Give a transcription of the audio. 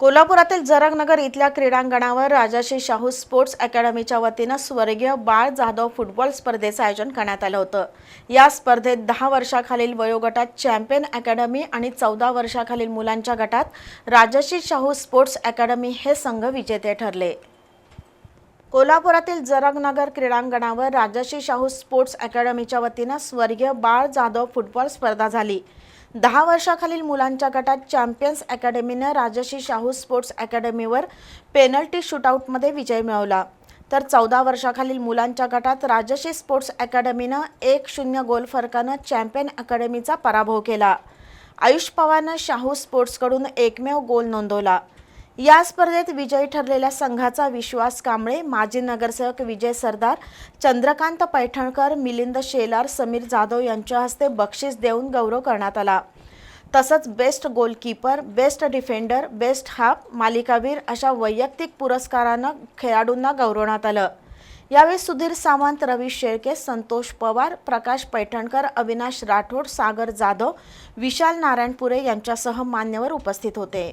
कोल्हापुरातील जरगनगर इथल्या क्रीडांगणावर राजाशी शाहू स्पोर्ट्स अकॅडमीच्या वतीनं स्वर्गीय बाळ जाधव फुटबॉल स्पर्धेचं आयोजन करण्यात आलं होतं. या स्पर्धेत दहा वर्षाखालील वयोगटात चॅम्पियन अकॅडमी आणि चौदा वर्षाखालील मुलांच्या गटात राजाशी शाहू स्पोर्ट्स अकॅडमी हे संघ विजेते ठरले. कोल्हापुरातील जरगनगर क्रीडांगणावर राजश्री शाहू स्पोर्ट्स अकॅडमीच्या वतीनं स्वर्गीय बाळ जाधव फुटबॉल स्पर्धा झाली. दहा वर्षाखालील मुलांच्या गटात चॅम्पियन्स अकॅडमीनं राजश्री शाहू स्पोर्ट्स अकॅडमीवर पेनल्टी शूटआउटमध्ये विजय मिळवला. तर चौदा वर्षाखालील मुलांच्या गटात राजश्री स्पोर्ट्स अकॅडमीनं एक शून्य गोल फरकानं चॅम्पियन अकॅडमीचा पराभव केला. आयुष पवारनं शाहू स्पोर्ट्सकडून एकमेव गोल नोंदवला. या स्पर्धेत विजयी ठरलेल्या संघाचा विश्वास कांबळे माजी नगरसेवक विजय सरदार चंद्रकांत पैठणकर मिलिंद शेलार समीर जाधव यांच्या हस्ते बक्षीस देऊन गौरव करण्यात आला. तसंच best goalkeeper best defender best half मालिकावीर अशा वैयक्तिक पुरस्कारानं खेळाडूंना गौरवण्यात आलं. यावेळी सुधीर सावंत रवी शेळके संतोष पवार प्रकाश पैठणकर अविनाश राठोड सागर जाधव विशाल नारायणपुरे यांच्यासह मान्यवर उपस्थित होते.